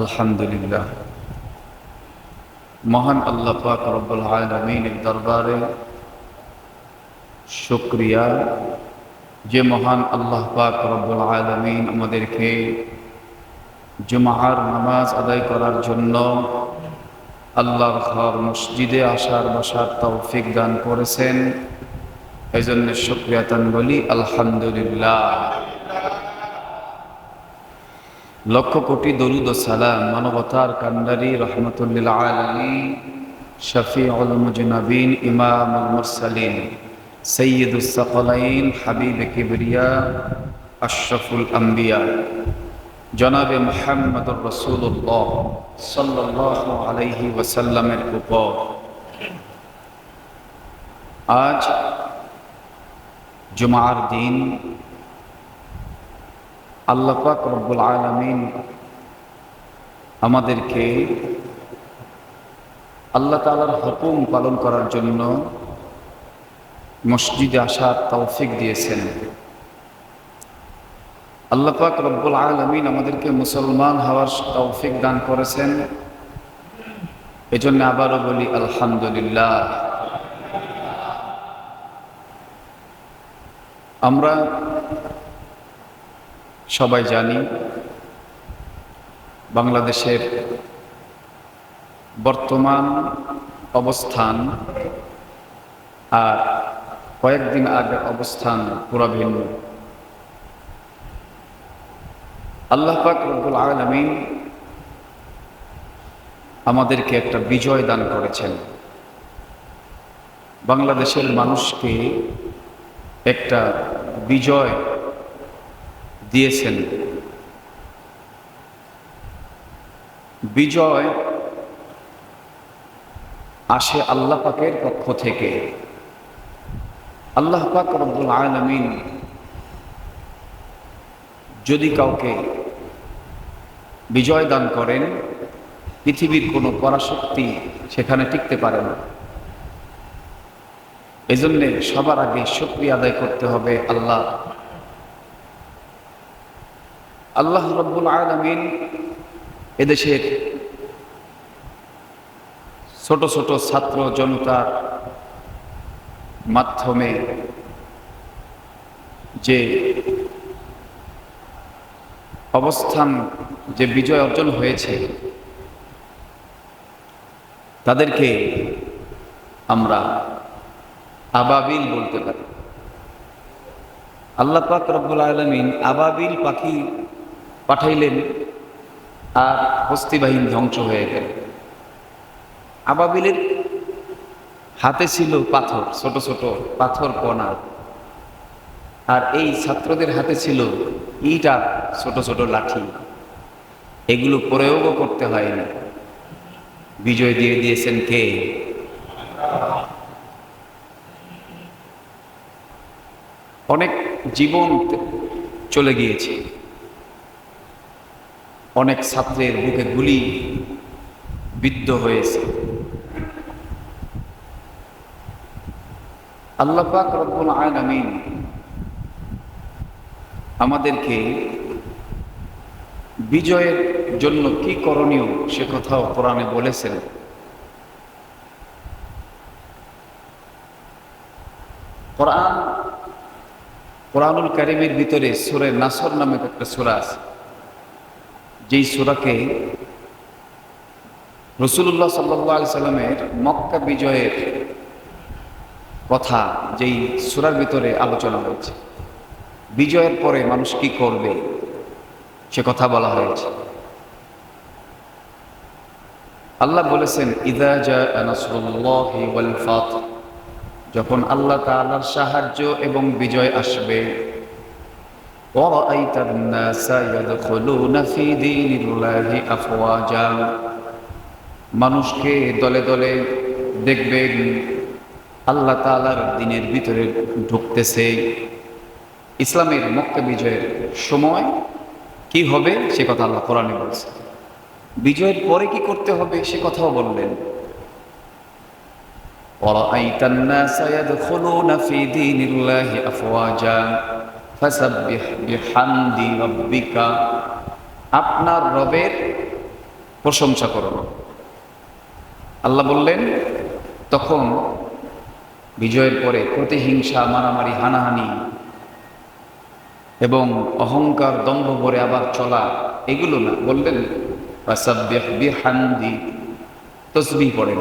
আলহামদুলিল্লাহ। মহান আল্লাহ পাক রব্বুল আলমিনের দরবারে শুক্রিয়া। যে মহান আল্লাহ পাক রব্বুল আলমিন আমাদেরকে জুমাহার নামাজ আদায় করার জন্য আল্লাহর ঘর মসজিদে আসার বসার তৌফিক দান করেছেন। এই জন্য শুক্রিয়াতান বলি, আলহামদুলিল্লাহ। লক্ষ কোটি দরুদ ও সালাম মানবতার কান্ডারি রহমতুল্লিল আলমী শফি মুজনবিন ইমাম মুরসালিন সৈয়দুসলাইন হাবিব কিবরিয়া, আশরফুল আম্বিয়া। জনাবে মোহাম্মদুর রসুল্লাহ সাল্লাহ আলাইহি ওয়াসাল্লামের উপর। আজ জুমার দিন আল্লাহ পাক রব্বুল আলমিন আমাদেরকে আল্লাহ তালার হুকুম পালন করার জন্য মসজিদে আসার তৌফিক দিয়েছেন। আল্লাহ পাক রব্বুল আলমিন আমাদেরকে মুসলমান হওয়ার তৌফিক দান করেছেন। এজন্য আবারও বলি, আলহামদুলিল্লাহ। আমরা সবাই জানি, বাংলাদেশের বর্তমান অবস্থান আর কয়েকদিন আগের অবস্থান পুরো ভিন্ন। আল্লাহ পাক আলমিন আমাদেরকে একটা বিজয় দান করেছেন। বাংলাদেশের মানুষকে একটা বিজয় দিয়েছেন। বিজয় আসে আল্লাহ পক্ষ থেকে। আল্লাহ পাক রব্বুল আলমিন যদি কাউকে বিজয় দান করেন, পৃথিবীর কোনো পরাশক্তি সেখানে টিকতে পারে না। এজন্যে সবার আগে শুক্রিয়া আদায় করতে হবে আল্লাহ আল্লাহ রব্বুল আলমিন এদেশের ছোট ছোট ছাত্র জনতার মাধ্যমে যে অবস্থান, যে বিজয় অর্জন হয়েছে, তাদেরকে আমরা আবাবিল বলতে পারি। আল্লাহ পাক রব্বুল আলমিন আবাবিল পাখি পাঠাইলেন আর হস্তিবাহিনী ধ্বংস হয়ে গেল। আবাবিলের হাতে ছিল পাথর, ছোট ছোট পাথর কণা। আর এই ছাত্রদের হাতে ছিল ইট আর ছোট ছোট লাঠি। এগুলো প্রয়োগও করতে হয়নি বিজয় দিয়ে দিয়েছেন কে? অনেক জীবন চলে গিয়েছে। অনেক ছাত্রের বুকে গুলি বিদ্ধ হয়েছে। আল্লাহ পাক রব্বুল আলামিন আমাদেরকে বিজয়ের জন্য কি করণীয় সে কথাও কোরআনে বলেছেন। কোরআন কোরআনুল কারিমের ভিতরে সুরে নাসর নামে একটা সুরা আছে। যেই সুরাকে রসুল্লাহ সাল্লাহ সাল্লামের মক্কা বিজয়ের কথা যেই সুরার ভিতরে আলোচনা হয়েছে, বিজয়ের পরে মানুষ কি করবে সে কথা বলা হয়েছে। আল্লাহ বলেছেন, ইদা যখন আল্লাহ তাআলার সাহায্য এবং বিজয় আসবে ورأيت الناس يدخلون في دين الله أفواجا মানুষকে দলে দলে দেখবেন আল্লাহ তাআলার দিনের ভিতরে ঢুকতেছে ইসলামের মক্কা বিজয়ের সময় কি হবে সে কথা আল্লাহ কোরআনে বলছে বিজয়ের পরে কি করতে হবে সে কথাও বললেন ورأيت الناس يدخلون في دين الله أفواجا فسبح بحمد ربك আপনার রবের প্রশংসা করো। আল্লাহ বললেন, তখন বিজয়ের পরে প্রতিহিংসা, মারামারি, হানাহানি এবং অহংকার, দম্ভ ভরে আবার চলা, এগুলো না। বললেন বিহামদি তসবিহ পড়েন।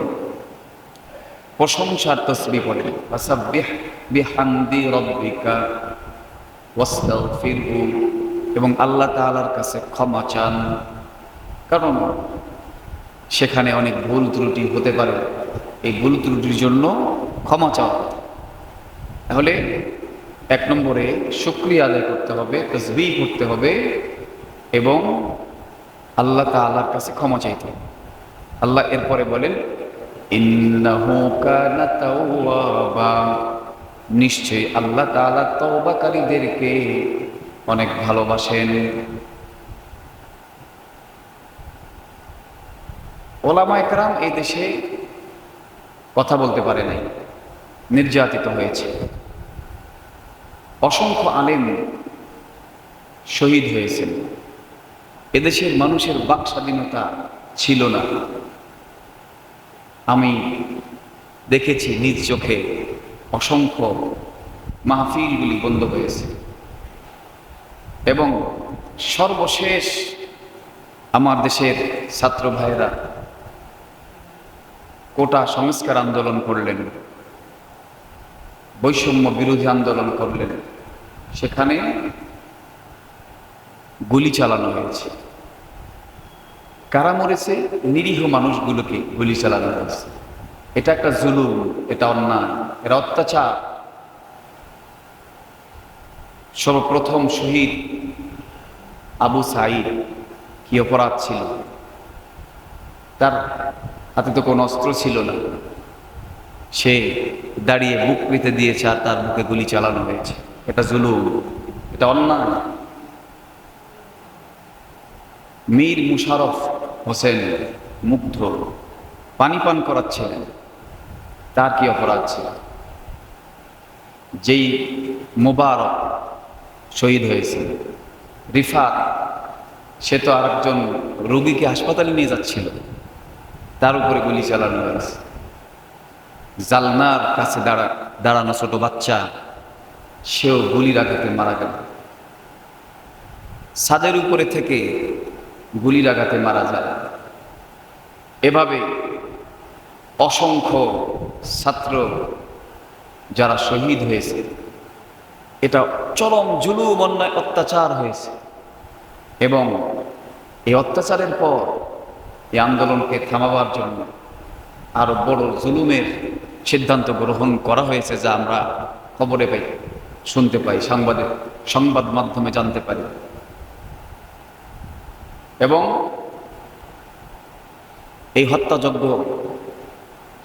প্রশংসার তসবি পড়েন। বিহামদি রব্বিকা। ওয়াস্তাগফিরহু, এবং আল্লাহ তাআলার কাছে ক্ষমা চান। কারণ সেখানে অনেক ভুল ত্রুটি হতে পারে। এই ভুল ত্রুটির জন্য ক্ষমা চাওয়া। তাহলে এক নম্বরে শুক্রিয়া আদায় করতে হবে তসবি করতে হবে, এবং আল্লাহ তাআলার কাছে ক্ষমা চাইতে আল্লাহ এরপরে বলেন, ইন্নাহু কানা তাওয়াবা। নিশ্চয়ই আল্লাহ তাআলা তওবাকারীদেরকে অনেক ভালোবাসেন। ওলামা একরাম এই দেশে কথা বলতে পারে নাই, নির্যাতিত হয়েছে। অসংখ্য আলেম শহীদ হয়েছেন। এদেশের মানুষের বাক স্বাধীনতা ছিল না। আমি দেখেছি নিজ চোখে অসংখ্য মাহফিলগুলি বন্ধ হয়েছে। এবং সর্বশেষ আমার দেশের ছাত্র ভাইয়েরা কোটা সংস্কার আন্দোলন করলেন, বৈষম্য বিরোধী আন্দোলন করলেন, সেখানে গুলি চালানো হয়েছে। কারা মরেছে? নিরীহ মানুষগুলোকে গুলি চালানো হয়েছে। এটা একটা জুলুম, এটা অন্যায়। এটা অত্যাচার। সর্বপ্রথম শহীদ আবু সাইদ কি অপরাধ ছিল? তার হাতে তো কোনো অস্ত্র ছিল না। সে দাঁড়িয়ে বুক পেতে দিয়েছে আর তার বুকে গুলি চালানো হয়েছে। এটা জুলুম, এটা অন্যায়। মীর মুশারফ হোসেন মুগ্ধ, পানি পান করাচ্ছিলেন। তার কি অপরাধ ছিল? যেই মোবারক শহীদ হয়েছে। রিফাত, সে তো আরেকজন রোগীকে হাসপাতালে নিয়ে যাচ্ছিল। তার উপরে গুলি চালানো হয়েছে। জালনার কাছে দাঁড়া, দাঁড়ানো ছোট বাচ্চা, সেও গুলির আঘাতে মারা গেল। সাদের উপরে থেকে গুলির আঘাতে মারা যায়। এভাবে অসংখ্য ছাত্র যারা শহীদ হয়েছে। এটা চরম জুলুম, অন্যায়, অত্যাচার হয়েছে। এবং এই অত্যাচারের পর এই আন্দোলনকে থামাবার জন্য আরও বড় জুলুমের সিদ্ধান্ত গ্রহণ করা হয়েছে যা আমরা খবরে পাই, শুনতে পাই সাংবাদিক সংবাদ মাধ্যমে জানতে পারি। এবং এই হত্যাযজ্ঞ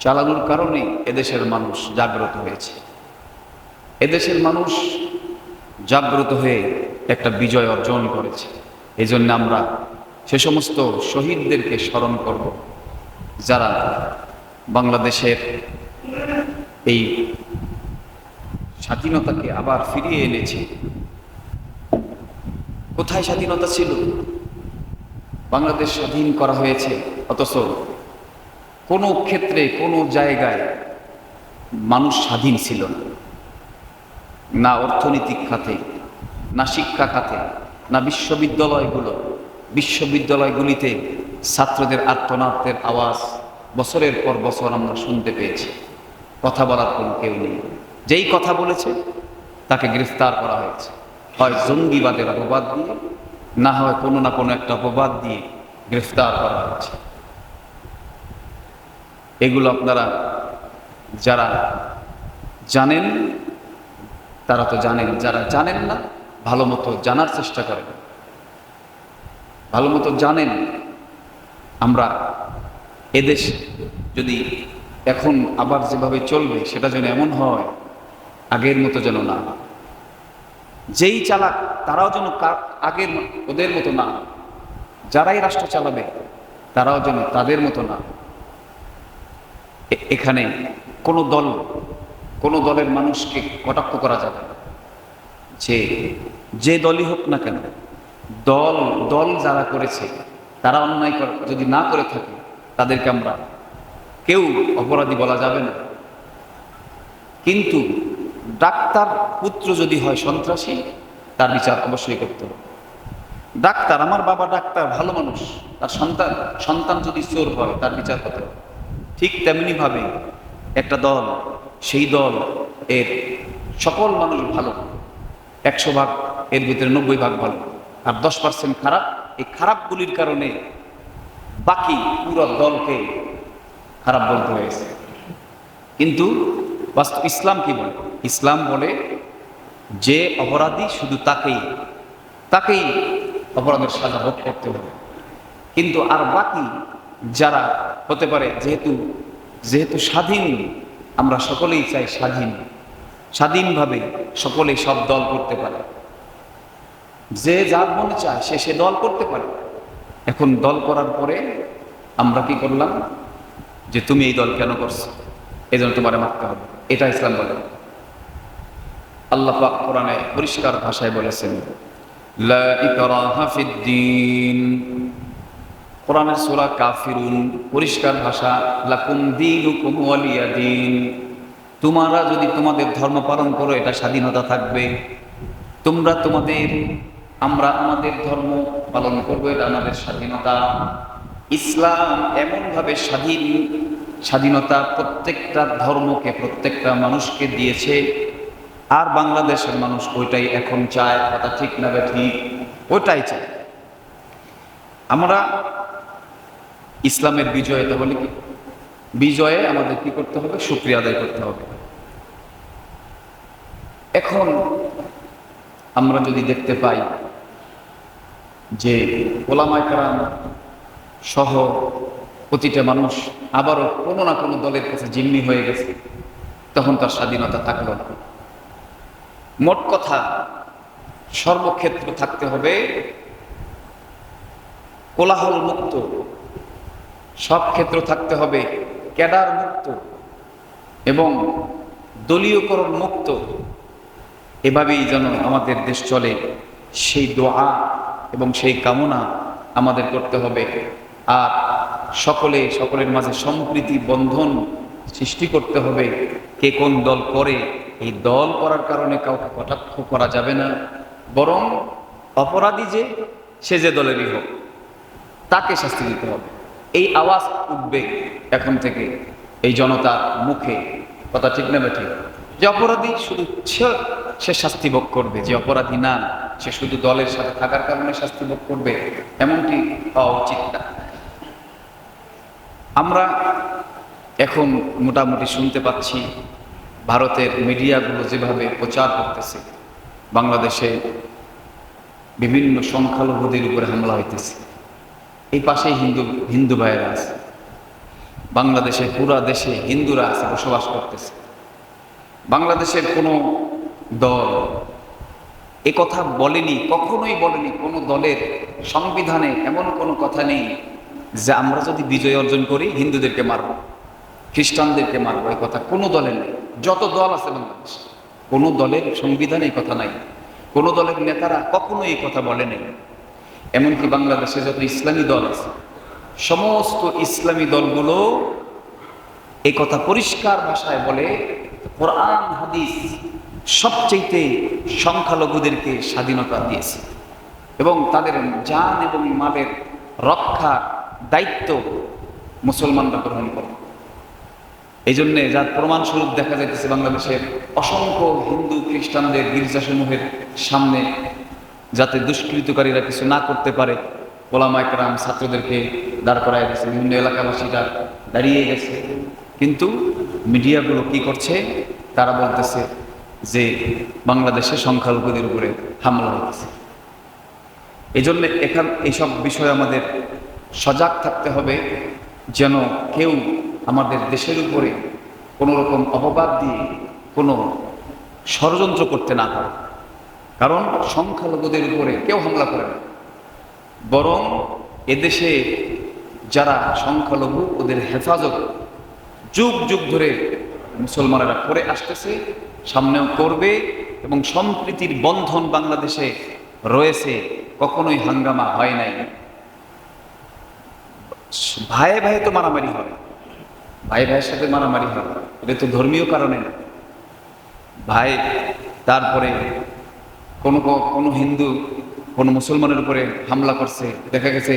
চালানোর কারণে এদেশের মানুষ জাগ্রত হয়েছে। এদেশের মানুষ জাগ্রত হয়ে একটা বিজয় অর্জন করেছে। এই জন্য আমরা সে সমস্ত শহীদদেরকে স্মরণ করব, যারা বাংলাদেশের এই স্বাধীনতাকে আবার ফিরিয়ে এনেছে। কোথায় স্বাধীনতা ছিল? বাংলাদেশ স্বাধীন করা হয়েছে, অথচ কোনো ক্ষেত্রে, কোনো জায়গায় মানুষ স্বাধীন ছিল না। না অর্থনৈতিক খাতে, না শিক্ষা খাতে, না বিশ্ববিদ্যালয়গুলো। বিশ্ববিদ্যালয়গুলিতে ছাত্রদের আত্মনাথের আওয়াজ বছরের পর বছর আমরা শুনতে পেয়েছি। কথা বলার কোনো কেউ নেই। যেই কথা বলেছে, তাকে গ্রেফতার করা হয়েছে। হয় জঙ্গিবাদের অপবাদ দিয়ে, না হয় কোনো না কোনো একটা অপবাদ দিয়ে গ্রেফতার করা হয়েছে। এগুলো আপনারা যারা জানেন, তারা তো জানেন। যারা জানেন না, ভালো মতো জানার চেষ্টা করেন। ভালো মতো জানেন, আমরা এদেশ যদি এখন আবার যেভাবে চলবে, সেটা যেন এমন হয়, আগের মতো যেন না। যেই চালাক, তারাও যেন আগের ওদের মতো না। যারাই রাষ্ট্র চালাবে, তারাও যেন তাদের মতো না। এখানে কোনো দল, কোনো দলের মানুষকে কটাক্ষ করা যাবে যে যে দলই হোক না কেন, দল দল যারা করেছে, তারা অন্যায় করে, যদি না করে থাকে, তাদেরকে আমরা কেউ অপরাধী বলা যাবে না। কিন্তু ডাক্তার পুত্র যদি হয় সন্ত্রাসী, তার বিচার অবশ্যই করতে হবে। ডাক্তার, আমার বাবা ডাক্তার, ভালো মানুষ, তার সন্তান সন্তান যদি চোর হয়, তার বিচার করতে হবে। ঠিক তেমনি ভাবে একটা দল, সেই দল এর সকল মানুষ ভালো। একশো ভাগ, এর ভিতরে নব্বই ভাগ ভালো। আর দশ পার্সেন্ট খারাপ। এই খারাপগুলির কারণে বাকি পুরো দলকে খারাপ বলতে হয়েছে। কিন্তু বাস্তব ইসলাম কি বলে? ইসলাম বলে যে অপরাধী শুধু তাকেই তাকেই অপরাধের সাজা ভোগ করতে হবে। কিন্তু আর বাকি যারা হতে পারে যেহেতু যেহেতু স্বাধীন, আমরা সকলেই চাই স্বাধীন। স্বাধীনভাবে সকলে সব দল করতে পারে। যে যার মনে চায় সে সে দল করতে পারে। এখন দল করার পরে আমরা কি করলাম? যে তুমি এই দল কেন করছ? এই জন্য তোমারে মারতে হবে। এটা ইসলাম বলে। আল্লাহ কোরআনে পরিষ্কার ভাষায় বলেছেন কোরআনের সূরা কাফিরুন, পরিষ্কার ভাষা, লাকুম দীনুকুম ওয়ালিয়া দিন। তোমরা যদি তোমাদের ধর্ম পালন করো, এটা স্বাধীনতা থাকবে। তোমরা তোমাদের, আমরা আমাদের ধর্ম পালন করব, এটা আমাদের স্বাধীনতা। ইসলাম এমনভাবে স্বাধীন, স্বাধীনতা প্রত্যেকটা ধর্মকে, প্রত্যেকটা মানুষকে দিয়েছে। আর বাংলাদেশের মানুষ ওইটাই এখন চায়, কথা ঠিক না ঠিক? ওইটাই চায়। আমরা ইসলামের বিজয় বলি কি? বিজয়ে আমাদের কি করতে হবে? শুক্রিয়া আদায় করতে হবে। এখন আমরা যদি দেখতে পাই যে ওলামাইকারাম সহ প্রতিটা মানুষ আবারও কোনো না কোনো দলের কাছে জিম্মি হয়ে গেছে, তখন তার স্বাধীনতা থাকল না। মোট কথা, সর্বক্ষেত্র থাকতে হবে কোলাহল মুক্ত সব ক্ষেত্র থাকতে হবে ক্যাডার মুক্ত এবং দলীয়করণ মুক্ত। এভাবেই যেন আমাদের দেশ চলে। সেই দোয়া এবং সেই কামনা আমাদের করতে হবে। আর সকলে, সকলের মাঝে সম্প্রীতি বন্ধন সৃষ্টি করতে হবে। কে কোন দল করে, এই দল করার কারণে কাউকে কটাক্ষ করা যাবে না। বরং অপরাধী যে, সে যে দলেরই হোক, তাকে শাস্তি দিতে হবে। এই আওয়াজ উঠবে এখন থেকে। এই জনতার মুখে, কথা ঠিক না ঠিক যে অপরাধী শুধু সে শাস্তি ভোগ করবে, যে অপরাধী না, সে শুধু দলের সাথে থাকার কারণে শাস্তি ভোগ করবে, এমনটি হওয়া উচিত না। আমরা এখন মোটামুটি শুনতে পাচ্ছি, ভারতের মিডিয়াগুলো যেভাবে প্রচার করতেছে, বাংলাদেশে বিভিন্ন সংখ্যালঘুদের উপরে হামলা হইতেছে। এই পাশেই হিন্দু হিন্দু ভাইয়েরা আছে। বাংলাদেশে পুরা দেশে হিন্দুরা আছে, বসবাস করতেছে। বাংলাদেশের কোনো দল এ কথা বলেনি, কখনোই বলেনি, কোনো দলের সংবিধানে এমন কোনো কথা নেই যে আমরা যদি বিজয় অর্জন করি, হিন্দুদেরকে মারব, খ্রিস্টানদেরকে মারব, এই কথা কোনো দলের নেই। যত দল আছে বাংলাদেশ, কোনো দলের সংবিধানে এই কথা নাই। কোনো দলের নেতারা কখনোই এই কথা বলে নেই। এমনকি বাংলাদেশে যত ইসলামী দল আছে, সমস্ত ইসলামী দলগুলো এই কথা পরিষ্কার ভাষায় বলে, কোরআন, হাদিস সবচেয়ে সংখ্যালঘুদেরকে স্বাধীনতা দিয়েছে। এবং তাদের জান এবং মালের রক্ষার দায়িত্ব মুসলমানরা গ্রহণ করে। এই জন্যে যার প্রমাণস্বরূপ দেখা যাইতেছে বাংলাদেশের অসংখ্য হিন্দু খ্রিস্টানদের গির্জাসমূহের সামনে যাতে দুষ্কৃতকারীরা কিছু না করতে পারে। ওলামাইকরাম ছাত্রদেরকে দাঁড় করায় গেছে বিভিন্ন এলাকাবাসীরা দাঁড়িয়ে গেছে। কিন্তু মিডিয়াগুলো কি করছে? তারা বলতেছে যে বাংলাদেশে সংখ্যালঘুদের উপরে হামলা হয়েছে এই জন্য এখান এইসব বিষয়ে আমাদের সজাগ থাকতে হবে, যেন কেউ আমাদের দেশের উপরে কোনো রকম অপবাদ দিয়ে কোনো ষড়যন্ত্র করতে না পারে। কারণ সংখ্যালঘুদের উপরে কেউ হামলা করে না। বরং এদেশে যারা সংখ্যালঘু, ওদের হেফাজত যুগ যুগ ধরে মুসলমানেরা করে আসতেছে, সামনেও করবে এবং সম্প্রীতির বন্ধন বাংলাদেশে রয়েছে, কখনোই হাঙ্গামা হয় নাই। ভাই ভাই তো মারামারি হয়। ভাই ভাইয়ের সাথে মারামারি হয়। এটা তো ধর্মীয় কারণে না। ভাই তারপরে কোনো কোনো হিন্দু, কোনো মুসলমানের উপরে হামলা করছে, দেখা গেছে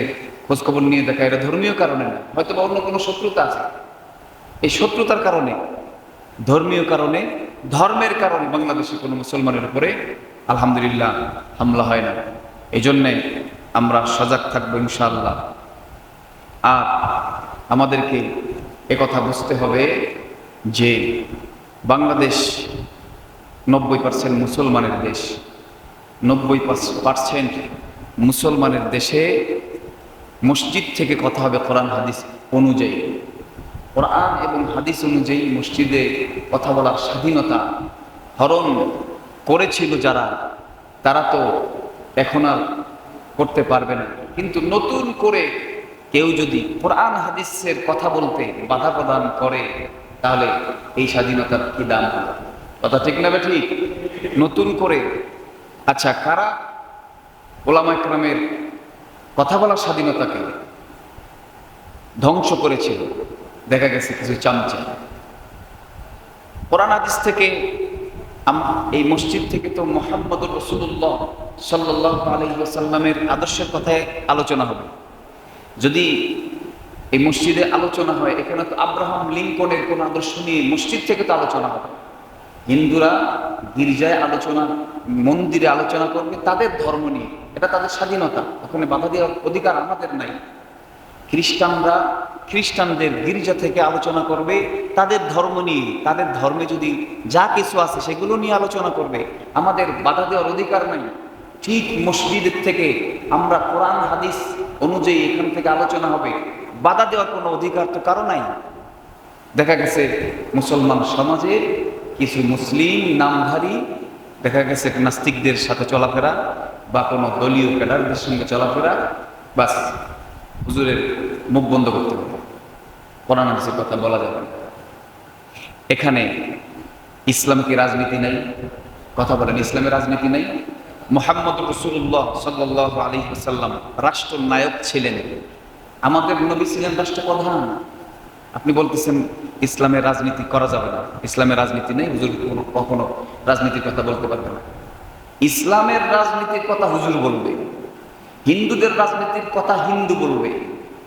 খোঁজখবর নিয়ে দেখা, এটা ধর্মীয় কারণে না, হয়তো বা অন্য কোনো শত্রুতা আছে। এই শত্রুতার কারণে, ধর্মীয় কারণে, ধর্মের কারণে বাংলাদেশে কোনো মুসলমানের উপরে আলহামদুলিল্লাহ হামলা হয় না। এই জন্যে আমরা সজাগ থাকব ইনশাআল্লাহ। আর আমাদেরকে একথা বুঝতে হবে যে বাংলাদেশ নব্বই পার্সেন্ট মুসলমানের দেশ। নব্বই পার্সেন্ট মুসলমানের দেশে মসজিদ থেকে কথা হবে কোরআন, হাদিস অনুযায়ী। কোরআন এবং হাদিস অনুযায়ী মসজিদে কথা বলার স্বাধীনতা হরণ করেছিল যারা, তারা তো এখন আর করতে পারবে না। কিন্তু নতুন করে কেউ যদি কোরআন, হাদিসের কথা বলতে বাধা প্রদান করে, তাহলে এই স্বাধীনতার কি দাম? কথা ঠিক না ঠিক নতুন করে আচ্ছা কারা ওলামা একরামের কথা বলার স্বাধীনতাকে ধ্বংস করেছিল? দেখা গেছে কিছু চামচা। কোরআন হাদিস থেকে এই মসজিদ থেকে তো মোহাম্মদ রসুল্লাহ সাল্লাহ আলহিসাল্লামের আদর্শের কথায় আলোচনা হবে। যদি এই মসজিদে আলোচনা হয়, এখানে তো আব্রাহাম লিঙ্কনের কোনো আদর্শ নিয়ে মসজিদ থেকে তো আলোচনা হবে। হিন্দুরা গির্জায় আলোচনা, মন্দিরে আলোচনা করবে, তাদের ধর্ম নিয়ে। এটা তাদের স্বাধীনতা। ওখানে বাধা দেওয়ার অধিকার আমাদের নাই। খ্রিস্টানরা খ্রিস্টানদের গির্জা থেকে আলোচনা করবে, তাদের ধর্ম নিয়ে। তাদের ধর্মে যদি যা কিছু আছে সেগুলো নিয়ে আলোচনা করবে, আমাদের বাধা দেওয়ার অধিকার নাই। ঠিক মসজিদের থেকে আমরা কোরআন, হাদিস অনুযায়ী এখান থেকে আলোচনা হবে। বাধা দেওয়ার কোনো অধিকার তো কারও নাই। দেখা গেছে মুসলমান সমাজে কিছু মুসলিম নামধারী, দেখা গেছে নাস্তিকদের সাথে চলাফেরা বা কোনো দলীয় ক্যাডারদের সঙ্গে চলাফেরা, বাস হুজুরের মুখ বন্ধ করতে হবে। কোরআন হাদিসের কথা বলা যাবে। এখানে ইসলাম কি রাজনীতি নাই, কথা বলেন, ইসলামের রাজনীতি নাই। মোহাম্মদ রসুল্লাহ সাল্লাহ আলী সাল্লাম রাষ্ট্রনায়ক ছিলেন। আমাদের নবী ছিলেন রাষ্ট্রপ্রধান। আপনি বলতেছেন ইসলামের রাজনীতি করা যাবে না। ইসলামের রাজনীতি নেই, হুজুর কখনো রাজনীতির কথা বলতে পারবে না। ইসলামের রাজনীতির কথা হুজুর বলবে, হিন্দুদের রাজনীতির কথা হিন্দু বলবে,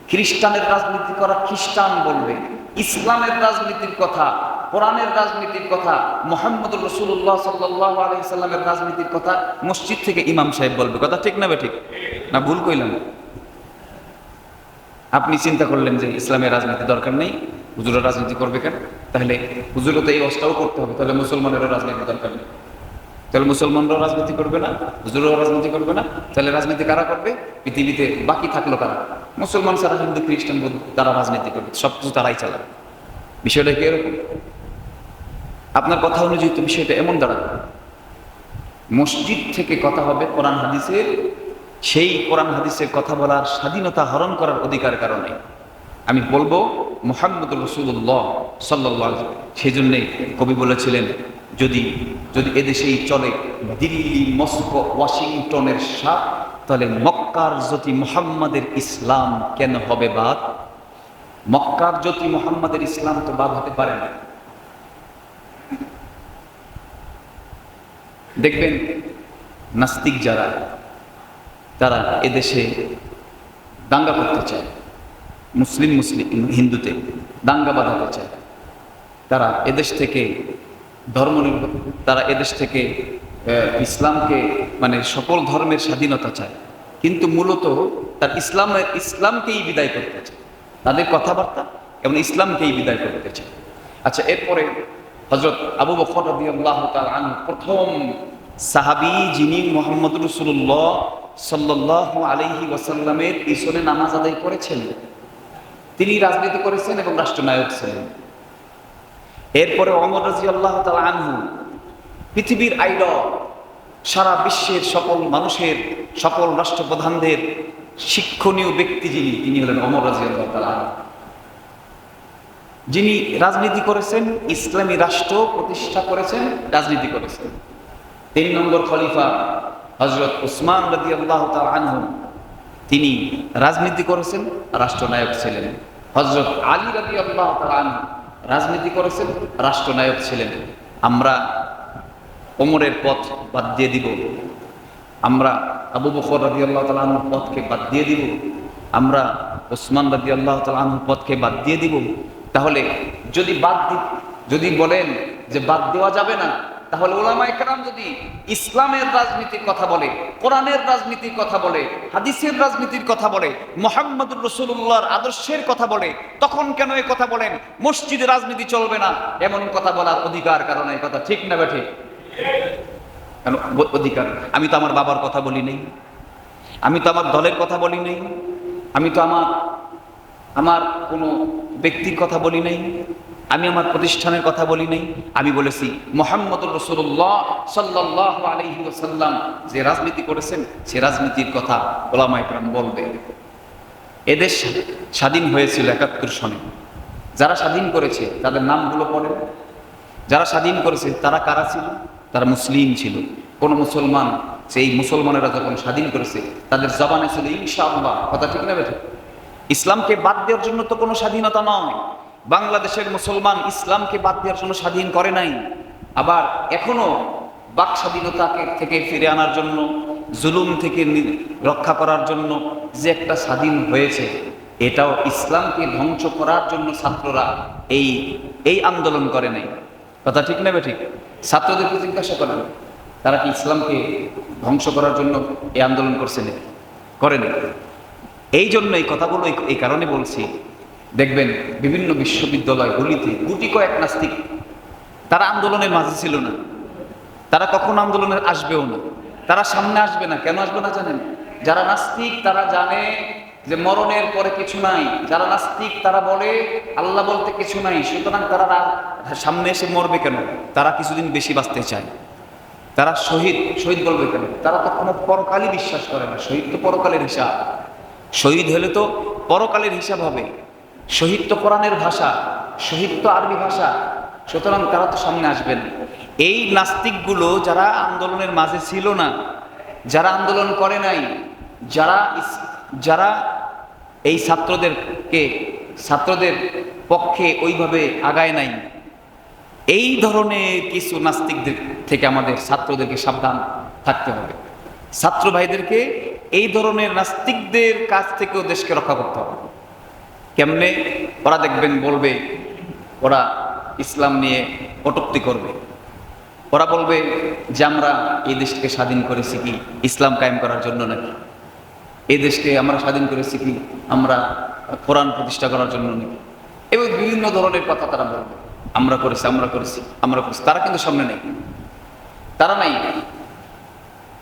খ্রিস্টানের রাজনীতি করা খ্রিস্টান বলবে, ইসলামের রাজনীতির কথা, কোরআনের রাজনীতির কথা মোহাম্মদ রসুল্লাহ সাল্লাহ আলাইসাল্লামের রাজনীতির কথা মসজিদ থেকে ইমাম সাহেব বলবে। কথা ঠিক না বে ঠিক? না, ভুল কইলাম। আপনি চিন্তা করলেন যে ইসলামের রাজনীতি দরকার নেই, হুজুরের রাজনীতি করবে কেন? তাহলে হুজুরও তো এই অস্ত্রও করতে হবে, তাহলে মুসলমানেরও রাজনীতি দরকার নেই। তাহলে মুসলমানরাও রাজনীতি করবে না হুজুরও রাজনীতি করবে না, তাহলে রাজনীতি কারা করবে? পৃথিবীতে বাকি থাকল কারা? মুসলমান ছাড়া হিন্দু, খ্রিস্টান তারা রাজনীতি করবে, সব কিছু তারাই চালাবে। বিষয়টা কি এরকম? আপনার কথা অনুযায়ী তো বিষয়টা এমন দাঁড়াবে মসজিদ থেকে কথা হবে কোরআন, হাদিসের সেই কোরআন হাদিসের কথা বলার স্বাধীনতা হরণ করার অধিকার কারণে। আমি বলব মোহাম্মদ রসুল্লাহ সাল্লাহ সেই জন্যে কবি বলেছিলেন, যদি যদি এদেশেই চলে দিল্লি, মস্কো, ওয়াশিংটনের সাপ, তাহলে মক্কার জ্যোতি মোহাম্মদের ইসলাম কেন হবে বাদ? মক্কার জ্যোতি মোহাম্মদের ইসলাম তো বাদ হতে পারে না। দেখবেন, নাস্তিক যারা তারা এদেশে দাঙ্গা করতে চায়। মুসলিম মুসলিম, হিন্দুতে দাঙ্গা বাঁধাতে চায়। তারা এদেশ থেকে ধর্ম তারা এদেশ থেকে ইসলামকে মানে সকল ধর্মের স্বাধীনতা চায়। কিন্তু মূলত তার ইসলামের ইসলামকেই বিদায় করতে চায়। তাদের কথাবার্তা এবং ইসলামকেই বিদায় করতে চায়। আচ্ছা এরপরে হজরত আবু বকর আনহু প্রথম সাহাবী যিনি মোহাম্মদ রসুল্লাহ সাল্লাল্লাহু আলাইহি ওয়াসাল্লামের পিছনে নামাজ আদায় করেছেন। তিনি রাজনীতি করেছেন এবং রাষ্ট্রনায়ক ছিলেন। এরপরে অমর রাজি আল্লাহ আনহু, পৃথিবীর আইডল, সারা বিশ্বের সকল মানুষের, সকল রাষ্ট্রপ্রধানদের শিক্ষণীয় ব্যক্তি যিনি, তিনি হলেন অমর রাজি আল্লাহ যিনি রাজনীতি করেছেন, ইসলামী রাষ্ট্র প্রতিষ্ঠা করেছেন, রাজনীতি করেছেন। তিন নম্বর খলিফা হজরত উসমান রাজি আল্লাহ আনহু, তিনি রাজনীতি করেছেন, রাষ্ট্রনায়ক ছিলেন। হজরত আলী রাবি আল্লাহ রাজনীতি করেছেন, রাষ্ট্রনায়ক ছিলেন। আমরা ওমরের পথ বাদ দিয়ে দিব। আমরা আবু বকর রাজি আল্লাহ তালাহুর পথকে বাদ দিয়ে দিব। আমরা ওসমান রাজি আল্লাহ তালাহুর পথকে বাদ দিয়ে দিব। তাহলে যদি বাদ যদি বলেন যে বাদ দেওয়া যাবে না তাহলে ওলামা একরাম যদি ইসলামের রাজনীতির কথা বলে, কোরআনের রাজনীতির কথা বলে, হাদিসের রাজনীতির কথা বলে, মোহাম্মদুর রসুল্লাহর আদর্শের কথা বলে, তখন কেন এই কথা বলেন? মসজিদে রাজনীতি চলবে না। এমন কথা বলার অধিকার কারণ এই কথা ঠিক না বেঠিক কেন? অধিকার। আমি তো আমার বাবার কথা বলি নাই। আমি তো আমার দলের কথা বলি নাই। আমি তো আমার আমার কোনো ব্যক্তির কথা বলি নাই। আমি আমার প্রতিষ্ঠানের কথা বলি নাই। আমি বলেছি মোহাম্মদ রসুল্লাহ সাল্লাহ আলহি ওসাল্লাম যে রাজনীতি করেছেন, সে রাজনীতির কথা ওলামা ইকরাম বলবে। এদেশ স্বাধীন হয়েছিল একাত্তর সনে। যারা স্বাধীন করেছে, তাদের নামগুলো পড়ে। যারা স্বাধীন করেছে, তারা কারা ছিল? তারা মুসলিম ছিল। কোন মুসলমান, সেই মুসলমানেরা যখন স্বাধীন করেছে, তাদের জবানে ছিল, ইনশাআল্লাহ। কথা ঠিক না বেঠে? ইসলামকে বাদ দেওয়ার জন্য তো কোনো স্বাধীনতা নয়। বাংলাদেশের মুসলমান ইসলামকে বাদ দেওয়ার জন্য স্বাধীন করে নাই, আবার এখনও বাক স্বাধীনতাকে থেকে ফিরে আনার জন্য, জুলুম থেকে রক্ষা করার জন্য যে একটা স্বাধীন হয়েছে, এটাও ইসলামকে ধ্বংস করার জন্য ছাত্ররা এই এই আন্দোলন করে নাই। কথা ঠিক নেবে ঠিক ছাত্রদেরকে জিজ্ঞাসা করেন, তারা কি ইসলামকে ধ্বংস করার জন্য এই আন্দোলন করছে করেনি। এই জন্য এই কথাগুলো এই কারণে বলছি দেখবেন বিভিন্ন বিশ্ববিদ্যালয়গুলিতে গুটি কয়েক নাস্তিক, তারা আন্দোলনের মাঝে ছিল না। তারা কখন আন্দোলনের আসবেও না। তারা সামনে আসবে না। কেন আসবে না জানেন? যারা নাস্তিক, তারা জানে যে মরণের পরে কিছু নাই। যারা নাস্তিক, তারা বলে, আল্লাহ বলতে কিছু নাই। সুতরাং তারা সামনে এসে মরবে কেন? তারা কিছুদিন বেশি বাঁচতে চায়। তারা শহীদ শহীদ বলবে কেন? তারা তো কোনো পরকালই বিশ্বাস করে না। শহীদ তো পরকালের হিসাব। শহীদ হলে তো পরকালের হিসাব হবে। শহীদ তো কোরআনের ভাষা, শহীদ তো আরবি ভাষা, সুতরাং তারা তো সামনে আসবেন। এই নাস্তিকগুলো যারা আন্দোলনের মাঝে ছিল না, যারা আন্দোলন করে নাই, যারা যারা এই ছাত্রদেরকে, ছাত্রদের পক্ষে ওইভাবে আগায় নাই, এই ধরনের কিছু নাস্তিকদের থেকে আমাদের ছাত্রদেরকে সাবধান থাকতে হবে। ছাত্র ভাইদেরকে এই ধরনের নাস্তিকদের কাছ থেকেও দেশকে রক্ষা করতে হবে। কেমনে ওরা দেখবেন বলবে, ওরা ইসলাম নিয়ে কটুক্তি করবে। ওরা বলবে যে আমরা এই দেশকে স্বাধীন করেছি কি? ইসলাম কায়েম করার জন্য নাকি? এই দেশকে আমরা স্বাধীন করেছি কি? আমরা কোরআন প্রতিষ্ঠা করার জন্য নাকি? এবং বিভিন্ন ধরনের কথা তারা বলবে। আমরা করেছি আমরা করেছি আমরা করেছি। তারা কিন্তু সামনে নেই। তারা নাই।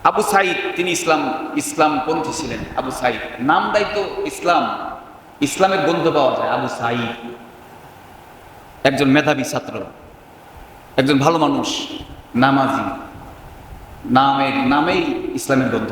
আবু সাইদ তিনি ইসলাম ইসলাম পন্থী ছিলেন। আবু সাইদ নামটাই তো ইসলাম। ইসলামের বন্ধু পাওয়া যায় আবু সাই একজন মেধাবী ছাত্র, একজন ভালো মানুষ, নামাজি। নামের নামেই ইসলামের গন্ধ